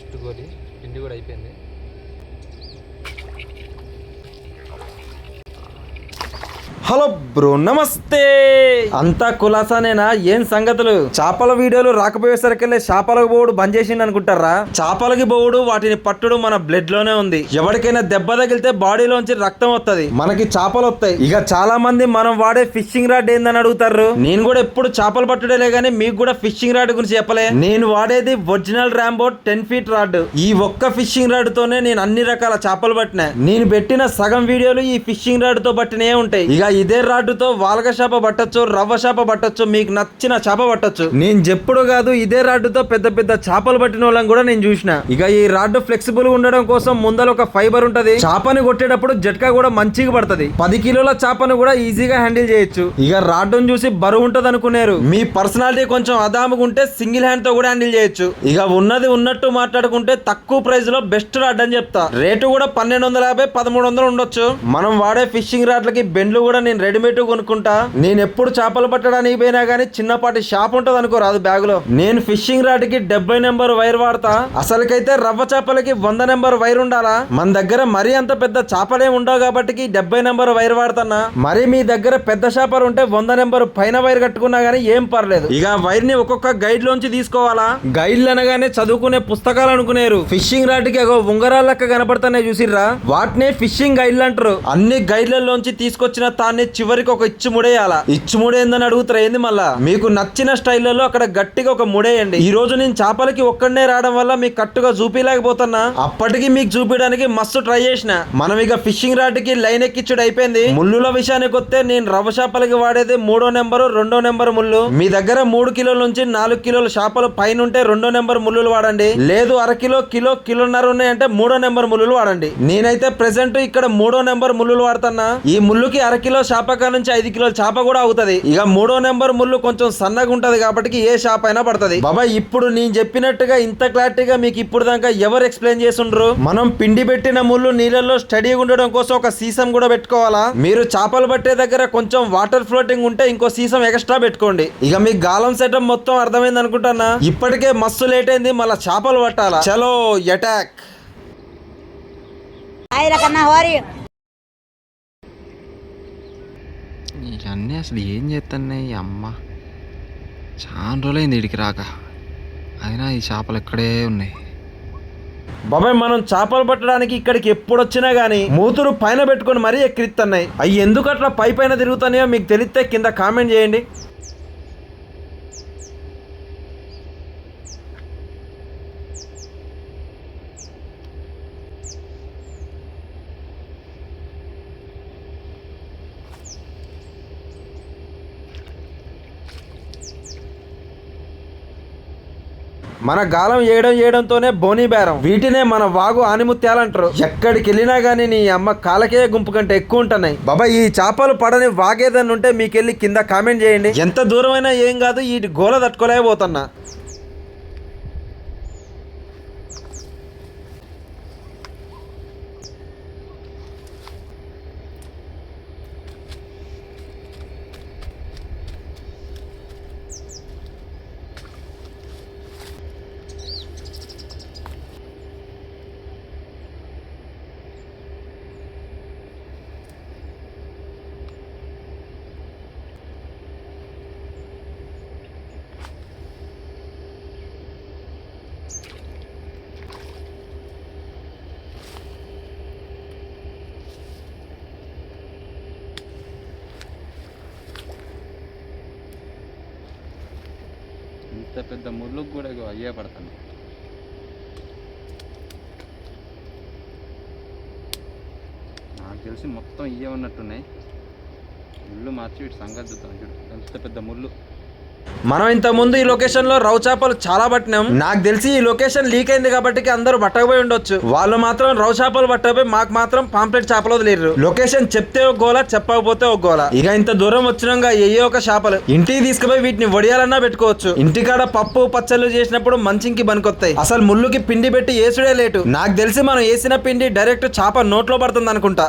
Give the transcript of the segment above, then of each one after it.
Last గోలి పిండి కూడా అయిపోయింది. హలో బ్రో నమస్తే. అంతా కులాసానేనా? ఏం సంగతులు? చేపల వీడియోలు రాకపోయేసరికెళ్ళే చేపలకు పోవుడు బంద్ చేసిండు అనుకుంటారా? చేపలకి పోవుడు వాటిని పట్టుడు మన బ్లడ్లోనే ఉంది. ఎవరికైనా దెబ్బ తగిలితే బాడీలోంచి రక్తం వస్తది మనకి చేపలు వస్తాయి ఇక చాలా మంది మనం వాడే ఫిషింగ్ రాడ్ ఏందని అడుగుతారు నేను కూడా ఎప్పుడు చేపలు పట్టుడేలే గానీ మీకు కూడా ఫిషింగ్ రాడ్ గురించి చెప్పలే. నేను వాడేది original Rambo ten feet rod. ఈ ఒక్క ఫిషింగ్ రాడ్ తోనే నేను అన్ని రకాల చేపలు పట్టినా. నేను పెట్టిన సగం వీడియోలు ఈ ఫిషింగ్ రాడ్తో పట్టినే ఉంటాయి. ఇక ఇదే రాడ్డుతో వాల్గ చేప పట్టొచ్చు రవ్వ చేప పట్టొచ్చు మీకు నచ్చిన చేప పట్టొచ్చు. నేను చెప్పుడు కాదు ఇదే రాడ్డుతో పెద్ద పెద్ద చేపలు పట్టిన వాళ్ళని కూడా నేను చూసిన. ఇక ఈ రాడ్డు ఫ్లెక్సిబుల్ ఉండడం కోసం ముందర ఒక ఫైబర్ ఉంటది. చేపని కొట్టేటప్పుడు జట్కా కూడా మంచిగా పడుతుంది. పది కిలోల చేపను కూడా ఈజీగా హ్యాండిల్ చేయొచ్చు. ఇక రాడ్డును చూసి బరువు ఉంటది అనుకున్నారు మీ పర్సనాలిటీ కొంచెం అదాముకుంటే సింగిల్ హ్యాండ్తో కూడా హ్యాండిల్ చేయొచ్చు. ఇక ఉన్నది ఉన్నట్టు మాట్లాడుకుంటే తక్కువ ప్రైస్లో బెస్ట్ రాడ్ అని చెప్తా. రేటు కూడా పన్నెండు వందల యాభై పదమూడు వందలు ఉండొచ్చు. మనం వాడే ఫిషింగ్ రాడ్లకి బెండ్లు కూడా నేను రెడీమేడ్ కొనుక్కుంటా? నేను ఎప్పుడు చేపలు పట్టడానికి పోయినా గానీ చిన్నపాటి షాప్ ఉంటది అనుకో రాదు బ్యాగ్లో నేను ఫిషింగ్ రాడ్కి డెబ్బై నెంబర్ వైర్ వాడతా. అసలుకైతే రవ్వ చేపలకి వంద నెంబర్ వైర్ ఉండాలా? మన దగ్గర మరీ అంత పెద్ద చేపలే ఉండవు కాబట్టి డెబ్బై నెంబర్ వైర్ వాడుతున్నా. మరి మీ దగ్గర పెద్ద చేపలు ఉంటే వంద నెంబర్ పైన వైర్ కట్టుకున్నా గానీ ఏం పర్లేదు. ఇక వైర్ని ఒక్కొక్క గైడ్ లోంచి తీసుకోవాలా? గైడ్లు అనగానే చదువుకునే పుస్తకాలు అనుకునేరు. ఫిషింగ్ రాడ్కి ఉంగరాల లెక్క కనపడుతున్నాయి చూసిర్రా? వాటినే ఫిషింగ్ గైడ్లు అంటారు. అన్ని గైడ్లలోంచి తీసుకొచ్చిన దాన్ని చివరికి ఒక ఇచ్చు ముడేయాల? ఇచ్చు ముడేందని అడుగుతారు ఏంది మళ్ళా? మీకు నచ్చిన స్టైల్లో అక్కడ గట్టిగా ఒక ముడేయండి. ఈ రోజు నేను చేపలకి ఒక్కడనే రావడం వల్ల మీకు కట్టుగా చూపిలేకపోతున్నా అప్పటికి మీకు చూపించడానికి మస్తు ట్రై చేసిన. మనం ఇక ఫిషింగ్ రాడ్కి లైన్ ఎక్కిచ్చుడు అయిపోయింది. ముళ్ళుల విషయానికి వస్తే నేను రవ చేపలకి వాడేది మూడో నెంబరు రెండో నెంబర్ ముళ్ళు. మీ దగ్గర మూడు కిలోల నుంచి నాలుగు కిలోల చేపలు పైన ఉంటే రెండో నెంబర్ ముళ్ళులు వాడండి. లేదు అర కిలో కిలో కిలోన్నర ఉన్నాయంటే మూడో నెంబర్ ముళ్ళులు వాడండి. నేనైతే ప్రెసెంట్ ఇక్కడ మూడో నెంబర్ ముళ్ళులు వాడుతున్నా. ఈ ముళ్ళుకి అర కిలో చేపక నుంచి ఐదు కిలోల చేప కూడా అవుతది. ఇక మూడో నెంబర్ ముళ్ళు కొంచెం సన్నగా ఉంటది కాబట్టి ఏ చేప అయినా పడుతుంది. బాబా ఇప్పుడు నేను చెప్పినట్టుగా ఇంత క్లారిటీగా మీకు ఇప్పుడు దాకా ఎవరు ఎక్స్ప్లెయిన్ చేస్తుండ్రు? మనం పిండి పెట్టిన ముళ్ళు నీళ్ళల్లో స్టడీగా ఉండడం కోసం ఒక సీసం కూడా పెట్టుకోవాలా? మీరు చేపలు పట్టే దగ్గర కొంచెం వాటర్ ఫ్లోటింగ్ ఉంటే ఇంకో సీసం ఎక్స్ట్రా పెట్టుకోండి. ఇక మీ గాలం సెటప్ మొత్తం అర్థమైంది అనుకుంటున్నా? ఇప్పటికే మస్తు లేట్ అయింది మళ్ళీ చేపలు పట్టాలా? చలో అటాక్ ఇవన్నీ అసలు ఏం చేస్తున్నాయి అమ్మ చాలా రోజులైంది ఇడికి రాక అయినా ఈ చేపలు ఇక్కడే ఉన్నాయి బాబాయ్ మనం చేపలు పట్టడానికి ఇక్కడికి ఎప్పుడు వచ్చినా గానీ మూతురు పైన పెట్టుకొని మరీ ఎక్కిరిస్తున్నాయి అవి ఎందుకు అట్లా పై పైన తిరుగుతున్నాయో మీకు తెలిస్తే కింద కామెంట్ చేయండి మన గాలం వేయడం చేయడంతోనే బోని బేరం. వీటినే మన వాగు ఆనిముత్యాలంటారు. ఎక్కడికి వెళ్ళినా గానీ నీ అమ్మ కాలకే గుంపు కంటే ఎక్కువ ఉంటున్నాయి. బాబా ఈ చేపలు పడని వాగేదని ఉంటే మీకెళ్ళి కింద కామెంట్ చేయండి. ఎంత దూరమైనా ఏం కాదు ఈ గోల తట్టుకోలేకపోతున్నా ఇంత పెద్ద ముళ్ళు కూడా అయ్యే పడతాను. నాకు తెలిసి మొత్తం ఇయ్యే ఉన్నట్టున్నాయి. ముళ్ళు మార్చి వీటి సంగతి చూద్దాం. చూడు ఎంత పెద్ద ముళ్ళు. మనం ఇంత ముందు ఈ లొకేషన్లో రౌ చేపలు చాలా పట్టినాం. నాకు తెలిసి ఈ లొకేషన్ లీక్ అయింది కాబట్టి అందరూ పట్టకపోయి ఉండొచ్చు. వాళ్ళు మాత్రం రౌ చేపలు పట్టకపోయి మాకు మాత్రం పాంప్లెట్ చేపలు వదిలేరు. లొకేషన్ చెప్తే ఒక గోల చెప్పకపోతే ఒక గోల. ఇక ఇంత దూరం వచ్చినాక ఏ ఒక చేపలు. ఇంటికి తీసుకుపోయి వీటిని వడియాలన్నా పెట్టుకోవచ్చు. ఇంటికాడ పప్పు పచ్చళ్ళు చేసినప్పుడు మంచింకి బనికొస్తాయి అసలు ముళ్ళుకి పిండి పెట్టి ఏసుడే లేటు. నాకు తెలిసి మనం వేసిన పిండి డైరెక్ట్ చేప నోట్లో పడుతుంది అనుకుంటా.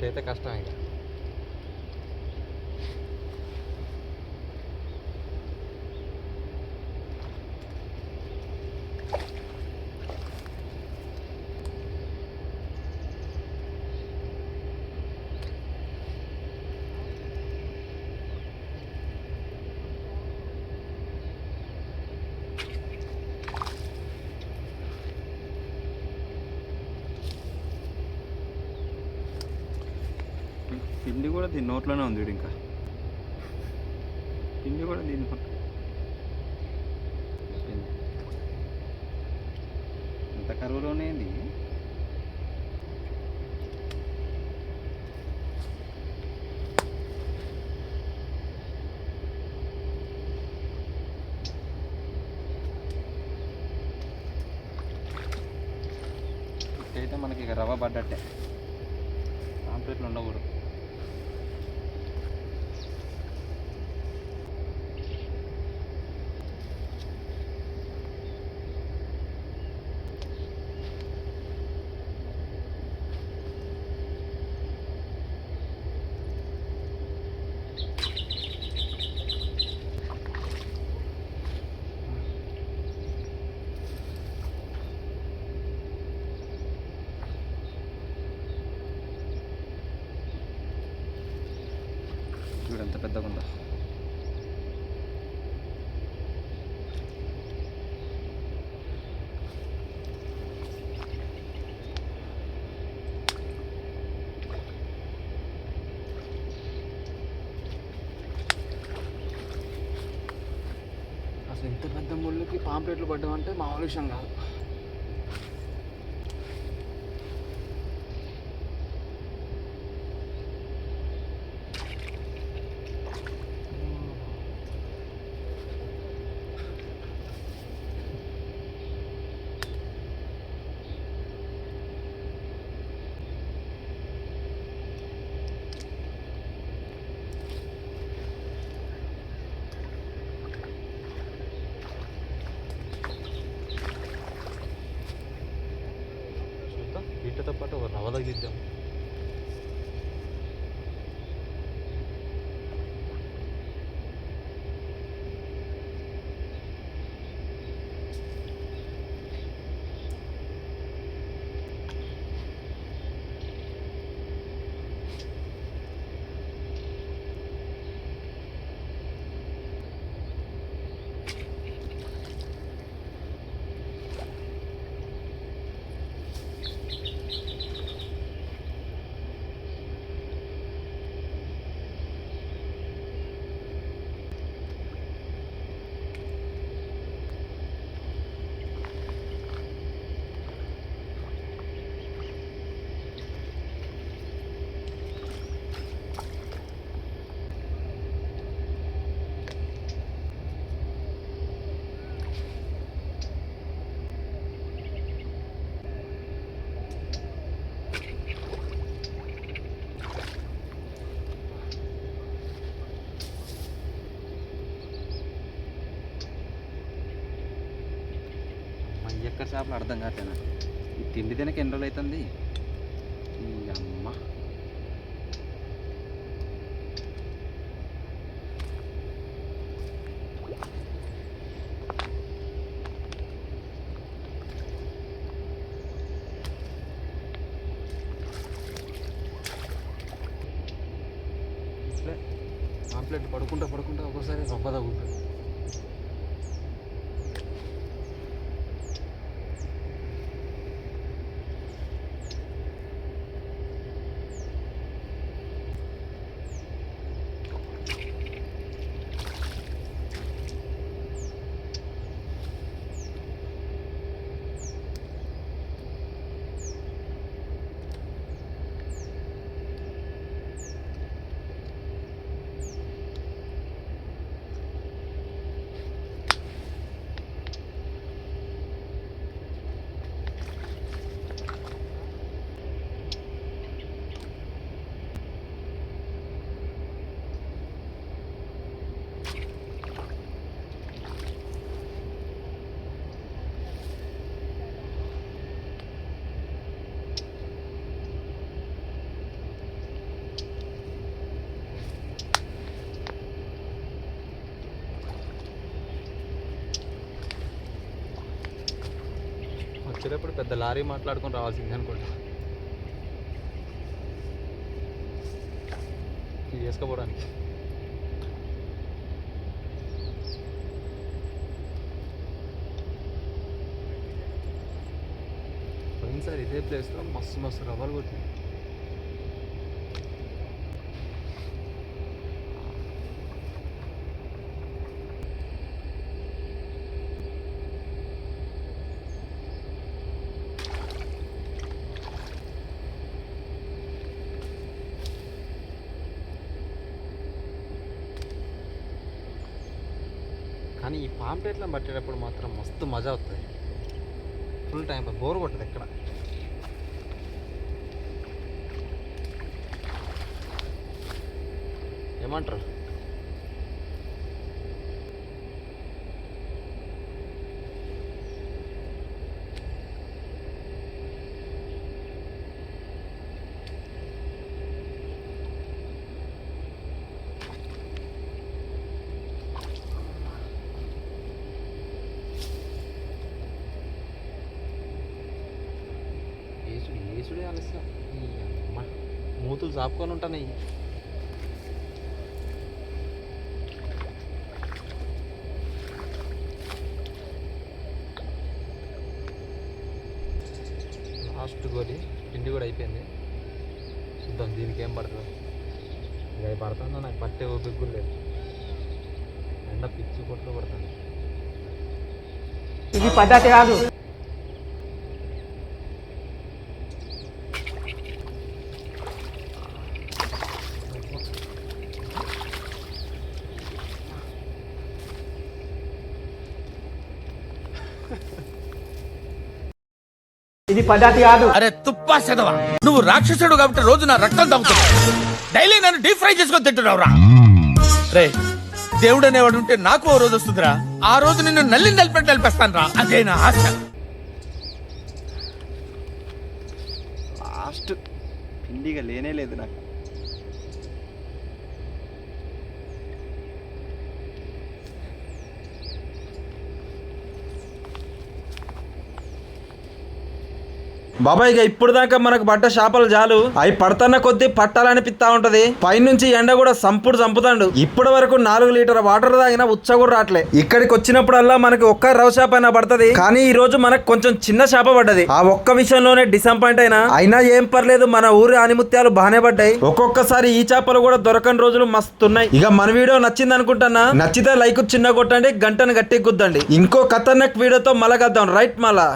అయితే కష్టం ఇక. పిండి కూడా దీని నోట్లోనే ఉంది వీడు ఇంకా. పిండి కూడా దీని పక్క ఇంత కరువులోనే ఇది అయితే మనకి ఇక రవ్వ పడ్డట్టే పాంప్లెట్లు ఉండకూడదు చూడు ఎంత పెద్దగా ఉందో? అసలు ఇంత పెద్ద ముళ్ళుకి పాంప్లెట్లు పడ్డామంటే మామూలు విషయం కాదు. ఒక ఎక్కడ చేపలు అర్థం కావట్లేనా? ఈ తిండి తినక ఎన్ని రోజులు అవుతుంది అమ్మ. ఇట్లే పడుకుంటా పడుకుంటా ఒక్కోసారి రొబ్బ తగ్గుతుంది వచ్చేటప్పుడు పెద్ద లారీ మాట్లాడుకొని రావాల్సిందే అనుకుంటా. ఇది వేసుకోపోవడానికి. పోయినసారి ఇదే ప్లేస్లో మస్తు మస్తు రవ్వలు కొట్టింది కానీ ఈ పాంప్లెట్లను పట్టేటప్పుడు మాత్రం మస్తు మజా అవుతుంది ఫుల్ టైం బోర్ కొట్టదు ఎక్కడ. ఏమంటారు? ఆలస్యం మూతులు చాపుకొని ఉంటాయి లాస్ట్ గోలి పిండి కూడా అయిపోయింది. చూద్దాం దీనికి ఏం పడుతుంది. ఇక అది పడుతుందో నాకు పట్టే ఓపిక కూడా లేదు. ఎండ పిచ్చి కొట్లు పడుతుంది ఇది పద్ధతి కాదు. ఇది పద్ధతి కాదు. అరే తుప్పా సెదవా. నువ్వు రాక్షసుడు కాబట్టి రోజు నా రక్తం తాగుతున్నావు డైలీ నన్ను డీప్ ఫ్రై చేసుకొని తింటున్నావు రా రే దేవుడు అనేవాడు ఉంటే నాకు ఓ రోజు వస్తుందిరా. ఆ రోజు నిన్ను నల్లి నలిపెట్టి నలిపేస్తాను రా అదే నా ఆశ. లాస్ట్ పిండిగా లేనే లేదు నాకు. బాబాయ్ ఇక ఇప్పుడు దాకా మనకు పడ్డ చేపలు చాలు. అవి పడతన్న కొద్దీ పట్టాలనిపిస్తా ఉంటది. పైనుంచి ఎండ కూడా సంపుడు చంపుతాడు. ఇప్పటి వరకు నాలుగు లీటర్ వాటర్ తాగినా ఉచ్చ కూడా రావట్లే ఇక్కడికి వచ్చినప్పుడల్లా మనకి ఒక్క రవ చేప అయినా పడుతుంది. కానీ ఈ రోజు మనకు కొంచెం చిన్న చేప పడ్డది. ఆ ఒక్క విషయంలోనే డిసప్పాయింట్ అయినా. అయినా ఏం పర్లేదు మన ఊరి ఆనిముత్యాలు బాగానే పడ్డాయి. ఒక్కొక్కసారి ఈ చేపలు కూడా దొరకని రోజులు మస్తు ఉన్నాయి ఇక మన వీడియో నచ్చింది అనుకుంటున్నా నచ్చితే లైక్ చిన్న కొట్టండి గంటను గట్టి గుద్దండి. ఇంకో ఖతర్నాక్ వీడియోతో మలగద్దాం రైట్ మళ్ళా.